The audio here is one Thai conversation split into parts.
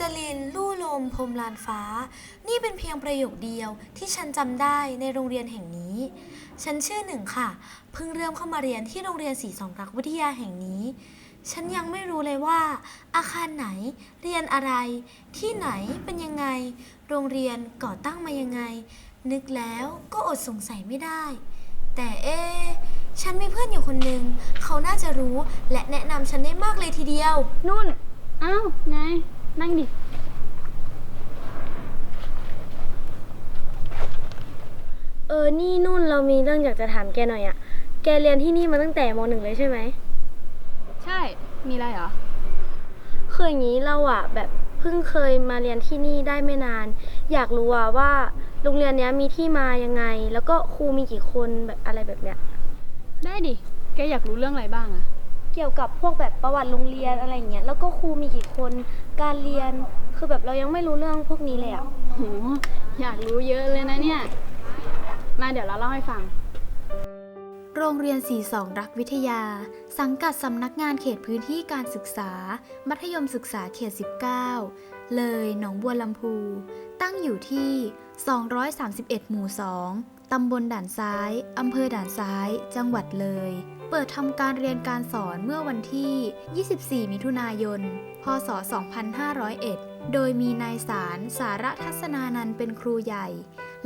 จรินลู่ลมพรมลานฟ้า นี่เป็นเพียงประโยคเดียวที่ฉันจำได้ในโรงเรียนแห่งนี้ ฉันชื่อหนึ่งค่ะ เพิ่งเริ่มเข้ามาเรียนที่โรงเรียนศรีสองรักวิทยาแห่งนี้ ฉันยังไม่รู้เลยว่า อาคารไหน เรียนอะไร ที่ไหนเป็นยังไง โรงเรียนก่อตั้งมายังไง นึกแล้วก็อดสงสัยไม่ได้ แต่เอ๊ฉันมีเพื่อนอยู่คนหนึ่ง เขาน่าจะรู้และแนะนำฉันได้มากเลยทีเดียว นุ่น อ้าว ไง นั่งดิ เออ นี่นุ่นเรามีเรื่องอยากจะถามแกหน่อยอะแกเรียนที่นี่มาตั้งแต่มหนึ่งเลยใช่ไหม ใช่ มีอะไรเหรอ คืออย่างนี้เราอะแบบเพิ่งเคยมาเรียนที่นี่ได้ไม่นาน อยากรู้อะว่าโรงเรียนเนี้ยมีที่มายังไง แล้วก็ครูมีกี่คนแบบอะไรแบบเนี้ย ได้ดิ แกอยากรู้เรื่องอะไรบ้างอะเกี่ยวกับพวกแบบประวัติโรงเรียนอะไรอย่างเงี้ยแล้วก็ครูมีกี่คนการเรียนคือแบบเรายังไม่รู้เรื่องพวกนี้เลยอะโหอยากรู้เยอะเลยนะเนี่ย มาเดี๋ยวเราเล่าให้ฟัง โรงเรียนสีสองรักวิทยา สังกัดสำนักงานเขตพื้นที่การศึกษา มัธยมศึกษาเขต 19 เลยหนองบัวลำพู ตั้งอยู่ที่ 231 หมู่ 2 ตำบลด่านซ้าย อำเภอด่านซ้าย จังหวัดเลย เปิดทำการเรียนการสอนเมื่อวันที่ 24 มิถุนายน พศ 2501 โดยมีนายสารสารทัศนานันเป็นครูใหญ่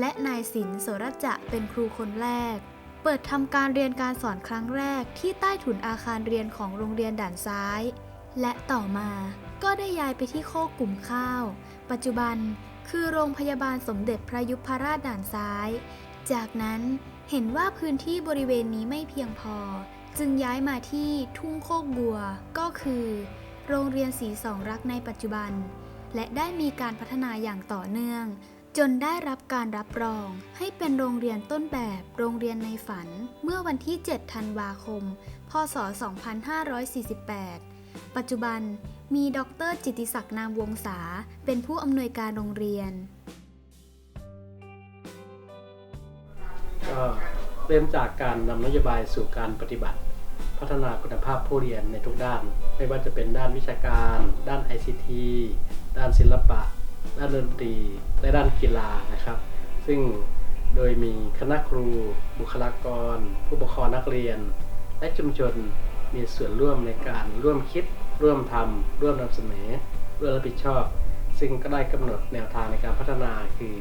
และนายศิลป์โสรจะเป็นครูคนแรก เปิดทำการเรียนการสอนครั้งแรกที่ใต้ถุนอาคารเรียนของโรงเรียนด่านซ้าย และต่อมาก็ได้ย้ายไปที่โคกกลุ่มข้าว ปัจจุบันคือโรงพยาบาลสมเด็จพระยุพราชด่านซ้าย จากนั้น เห็นว่าพื้นที่บริเวณนี้ไม่เพียงพอ จึงย้ายมาที่ทุ่งโคกบัว ก็คือ โรงเรียนสีสองรักในปัจจุบัน และได้มีการพัฒนาอย่างต่อเนื่อง จนได้รับการรับรอง ให้เป็นโรงเรียนต้นแบบโรงเรียนในฝัน เมื่อวันที่ 7 ธันวาคม พศ 2548 ปัจจุบันมีดรจิติศักดิ์นามวงศาเป็นผู้อำนวยการโรงเรียน ก็เริ่มจากการนำนโยบายสู่การปฏิบัติ พัฒนาคุณภาพผู้เรียนในทุกด้าน ไม่ว่าจะเป็นด้านวิชาการ ด้าน ICT ด้านศิลปะ ด้านดนตรี และด้านกีฬานะครับ ซึ่งโดยมีคณะครู บุคลากร ผู้ปกครองนักเรียน และชุมชนมีส่วนร่วมในการร่วมคิด ร่วมทำร่วมนำเสนอร่วมรับผิดชอบ ซึ่งก็ได้กำหนดแนวทางในการพัฒนาคือ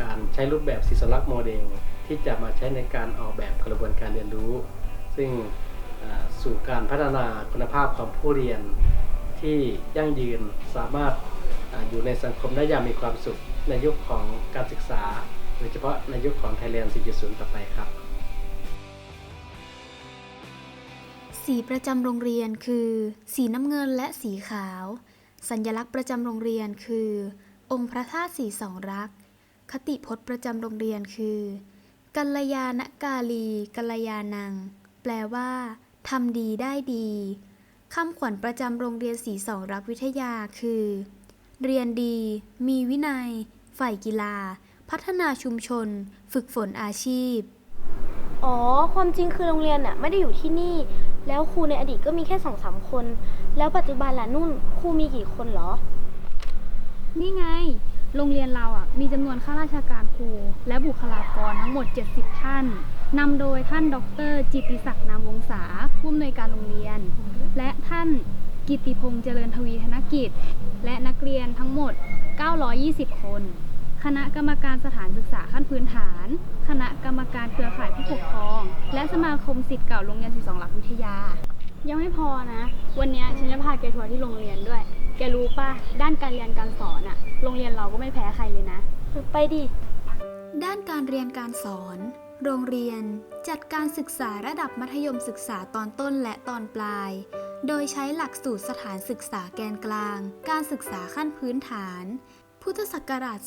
การใช้รูปแบบศิสลักษณ์โมเดล ที่จะมาใช้ในการออกแบบกระบวนการเรียนรู้ ซึ่งสู่การพัฒนาคุณภาพของผู้เรียนที่ยั่งยืนสามารถออยู่ในสังคมได้อย่างมีความสุขในยุคของการศึกษา โดยเฉพาะในยุคของ Thailand 4.0 ต่อไปครับ สีประจำโรงเรียนคือ สีน้ำเงินและสีขาว สัญลักษณ์ประจำโรงเรียนคือ องค์พระธาตุสีสองรัก คติพจน์ประจำโรงเรียนคือ กัลยาณกาลี กัลยานัง แปลว่าทำดีได้ดีคำขวัญประจำโรงเรียนสีสองรักวิทยาคือ เรียนดี มีวินัยใฝ่กีฬา พัฒนาชุมชน ฝึกฝนอาชีพ อ๋อ ความจริงคือโรงเรียนอะไม่ได้อยู่ที่นี่ แล้วครูในอดีตก็มีแค่สองสามคน แล้วปัจจุบันล่ะนุ่น ครูมีกี่คนเหรอ นี่ไง โรงเรียนเราอะมีจำนวนข้าราชการครู และบุคลากรทั้งหมด 70 ท่านนำโดยท่านดร จิติศักดิ์นามวงศาผู้อำนวยการโรงเรียน และท่านกิติพงษ์เจริญทวีธนกิจ และนักเรียนทั้งหมด 920 คน คณะกรรมการสถานศึกษาขั้นพื้นฐาน คณะกรรมการเครือข่ายผู้ปกครอง และสมาคมสิทธิ์เก่าโรงเรียน 12 หลักวิทยา ยังไม่พอนะ วันนี้ฉันจะพาแกทัวร์ที่โรงเรียนด้วย กรู้ป่ะ ด้านการเรียนการสอนอะโรงเรียนเราก็ไม่แพ้ใครเลยนะ ไปดิ ด้านการเรียนการสอน โรงเรียนจัดการศึกษาระดับมัธยมศึกษาตอนต้นและตอนปลาย โดยใช้หลักสูตรสถานศึกษาแกนกลาง การศึกษาขั้นพื้นฐาน พุทธศักราช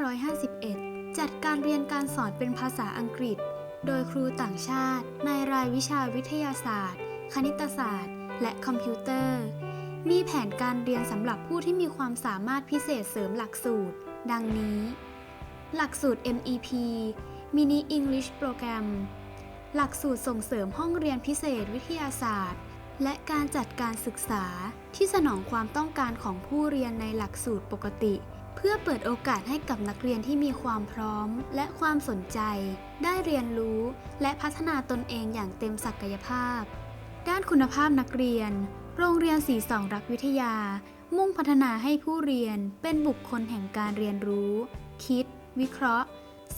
2551 จัดการเรียนการสอนเป็นภาษาอังกฤษ โดยครูต่างชาติ ในรายวิชาวิทยาศาสตร์ คณิตศาสตร์ และคอมพิวเตอร์ มีแผนการเรียนสำหรับผู้ที่มีความสามารถพิเศษเสริมหลักสูตร ดังนี้ หลักสูตร MEP Mini English Program หลักสูตรส่งเสริมห้องเรียนพิเศษวิทยาศาสตร์ และการจัดการศึกษาที่สนองความต้องการของผู้เรียนในหลักสูตรปกติ เพื่อเปิดโอกาสให้กับนักเรียนที่มีความพร้อมและความสนใจ ได้เรียนรู้และพัฒนาตนเองอย่างเต็มศักยภาพ ด้านคุณภาพนักเรียน โรงเรียนสีสองรักวิทยา มุ่งพัฒนาให้ผู้เรียนเป็นบุคคลแห่งการเรียนรู้ คิด วิเคราะห์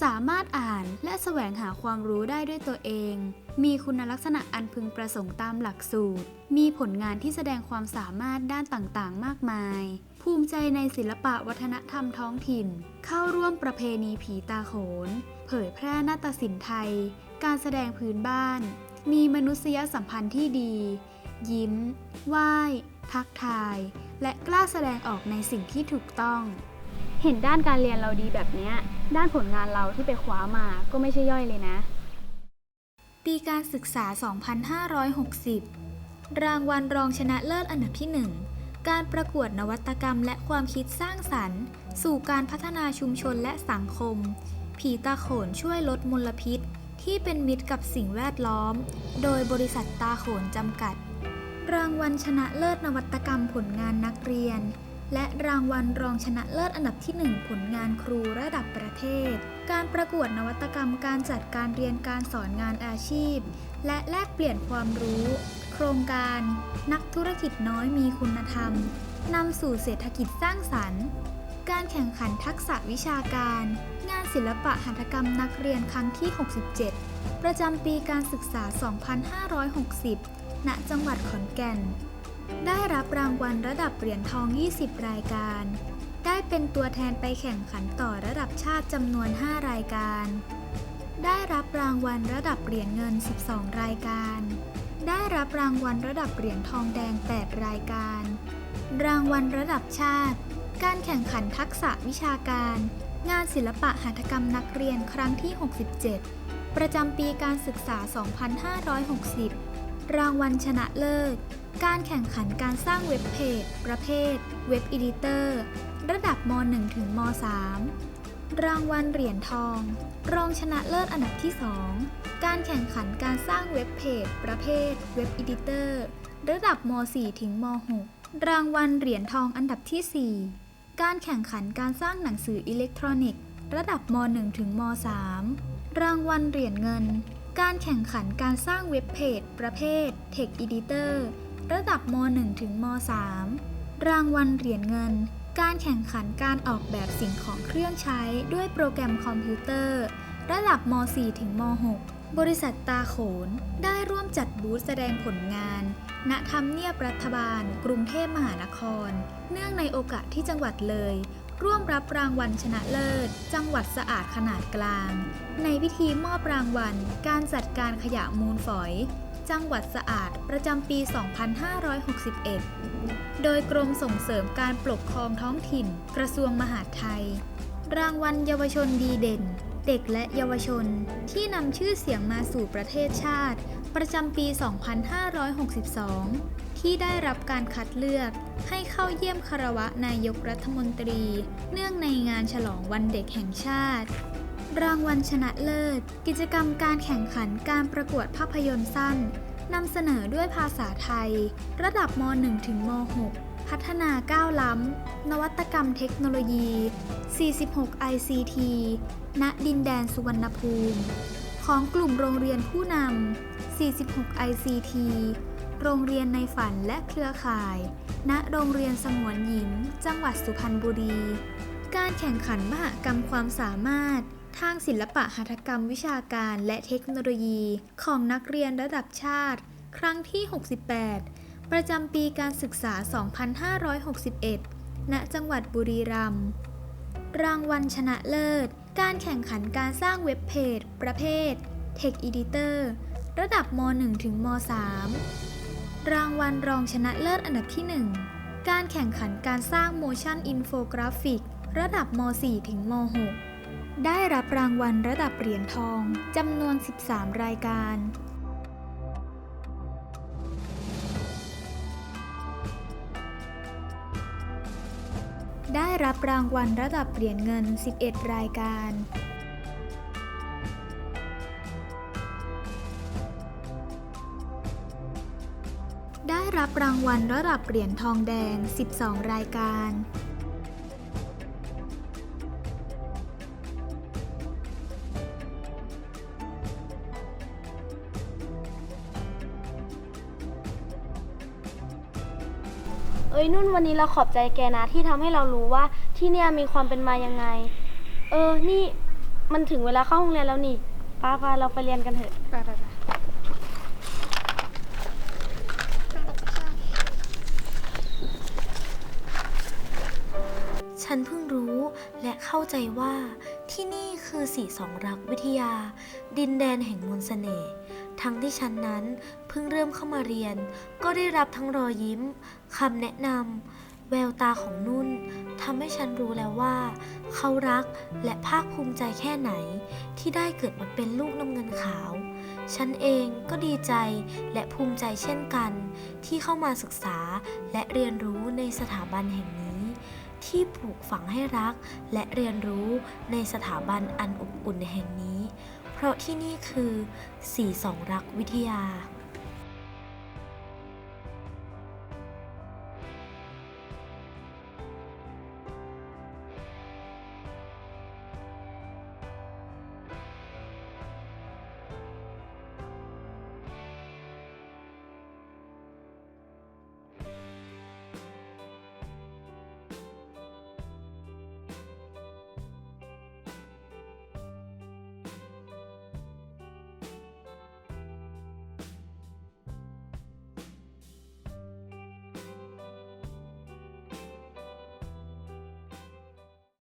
สามารถอ่านและแสวงหาความรู้ได้ด้วยตัวเอง มีคุณลักษณะอันพึงประสงค์ตามหลักสูตร มีผลงานที่แสดงความสามารถด้านต่างๆ มากมาย ภูมิใจในศิลปะวัฒนธรรมท้องถิ่น เข้าร่วมประเพณีผีตาโขน เผยแพร่นาฏศิลป์ไทย การแสดงพื้นบ้าน มีมนุษยสัมพันธ์ที่ดี ยิ้ม ไหว้ ทักทาย และกล้าแสดงออกในสิ่งที่ถูกต้อง เห็นด้านการเรียนเราดีแบบเนี้ย ด้านผลงานเราที่ไปคว้ามาก็ไม่ใช่ย่อยเลยนะ ปีการศึกษา 2560 รางวัลรองชนะเลิศอันดับที่ 1 การประกวดนวัตกรรมและความคิดสร้างสรรค์ สู่การพัฒนาชุมชนและสังคม ผีตาโขนช่วยลดมลพิษที่เป็นมิตรกับสิ่งแวดล้อม โดยบริษัทตาโขนจำกัด รางวัลชนะเลิศนวัตกรรมผลงานนักเรียน และรางวัลรองชนะเลิศอันดับที่ 1 ผลงานครูระดับประเทศ การประกวดนวัตกรรมการจัดการเรียนการสอนงานอาชีพ และแลกเปลี่ยนความรู้ โครงการ นักธุรกิจน้อยมีคุณธรรมนำสู่เศรษฐกิจสร้างสรรค์ การแข่งขันทักษะวิชาการ งานศิลปะหัตถกรรมนักเรียนครั้งที่ 67 ประจำปีการศึกษา 2560 ณจังหวัดขอนแก่น ได้รับรางวัลระดับเหรียญทอง 20 รายการ ได้เป็นตัวแทนไปแข่งขันต่อระดับชาติจำนวน 5 รายการ ได้รับรางวัลระดับเหรียญเงิน 12 รายการ ได้รับรางวัลระดับเหรียญทองแดง 8 รายการ รางวัลระดับชาติ การแข่งขันทักษะวิชาการ งานศิลปะหัตถกรรมนักเรียนครั้งที่ 67 ประจำปีการศึกษา 2560 รางวัลชนะเลิศ การแข่งขันการสร้างเว็บเพจ ประเภท เว็บอีดิเตอร์ ระดับม .1 ถึงม .3 รางวัลเหรียญทอง รองชนะเลิศอันดับที่ 2 การแข่งขันการสร้างเว็บเพจ ประเภท เว็บอีดิเตอร์ ระดับม .4 ถึงม .6 รางวัลเหรียญทองอันดับที่ 4 การแข่งขันการสร้างหนังสืออิเล็กทรอนิกส์ ระดับม .1 ถึงม .3 รางวัลเหรียญเงิน การแข่งขันการสร้างเว็บเพจ ประเภท Text Editor ระดับม .1 ถึงม .3 รางวัลเหรียญเงิน การแข่งขันการออกแบบสิ่งของเครื่องใช้ด้วยโปรแกรมคอมพิวเตอร์ ระดับม .4 ถึงม .6 บริษัทตาโขน ได้ร่วมจัดบูธแสดงผลงาน ณทำเนียบรัฐบาล กรุงเทพมหานคร เนื่องในโอกาสที่จังหวัดเลย ร่วมรับรางวัลชนะเลิศ จังหวัดสะอาดขนาดกลาง ในพิธีมอบรางวัล การจัดการขยะมูลฝอย จังหวัดสะอาดประจำปี 2561 โดยกรมส่งเสริมการปกครองท้องถิ่น กระทรวงมหาดไทย รางวัลเยาวชนดีเด่น เด็กและเยาวชน ที่นำชื่อเสียงมาสู่ประเทศชาติ ประจำปี 2562 ที่ได้รับการคัดเลือกให้เข้าเยี่ยมคารวะนายกรัฐมนตรี เนื่องในงานฉลองวันเด็กแห่งชาติ รางวัลชนะเลิศ กิจกรรมการแข่งขันการประกวดภาพยนตร์สั้นนำเสนอด้วยภาษาไทย ระดับม .1 ถึงม .6 พัฒนาก้าวล้ำ นวัตกรรมเทคโนโลยี 46 ICT ณ ดินแดนสุวรรณภูมิ ของกลุ่มโรงเรียนผู้นำ46 ICT โรงเรียนในฝันและเครือข่าย ณ โรงเรียนสงวนหญิง จังหวัดสุพรรณบุรี การแข่งขันมหกรรมความสามารถ ทางศิลปะหัตถกรรมวิชาการและเทคโนโลยีของนักเรียนระดับชาติ ครั้งที่ 68 ประจำปีการศึกษา 2561 ณ จังหวัดบุรีรัมย์ รางวัลชนะเลิศ การแข่งขันการสร้างเว็บเพจ ประเภท Text Editor ระดับม .1 ถึงม .3 รางวัลรองชนะเลิศอันดับที่ 1 การแข่งขันการสร้าง Motion Infographic ระดับม .4 ถึงม .6 ได้รับรางวัลระดับเหรียญทองจำนวน 13 รายการ ได้รับรางวัลระดับเหรียญเงิน 11 รายการ รับรางวัลระดับเหรียญทองแดง 12 รายการ เอ้ยนุ่นวันนี้เราขอบใจแกนะที่ทำให้เรารู้ว่าที่เนี่ยมีความเป็นมายังไง เออ นี่มันถึงเวลาเข้าโรงเรียนแล้วนี่ป้าพาเราไปเรียนกันเถอะ ไปไปไป และเข้าใจว่าที่นี่คือสีสองรักวิทยา ดินแดนแห่งมนต์เสน่ห์ทั้งที่ฉันนั้นเพิ่งเริ่มเข้ามาเรียน ก็ได้รับทั้งรอยยิ้มคำแนะนำแววตาของนุ่นทำให้ฉันรู้แล้วว่า เขารักและภาคภูมิใจแค่ไหน ที่ได้เกิดมาเป็นลูกน้ำเงินขาว ฉันเองก็ดีใจและภูมิใจเช่นกัน ที่เข้ามาศึกษาและเรียนรู้ในสถาบันแห่งนี้ ที่ปลูกฝังให้รัก และเรียนรู้ในสถาบันอันอบอุ่นแห่งนี้ เพราะที่นี่คือ สีสองรักวิทยา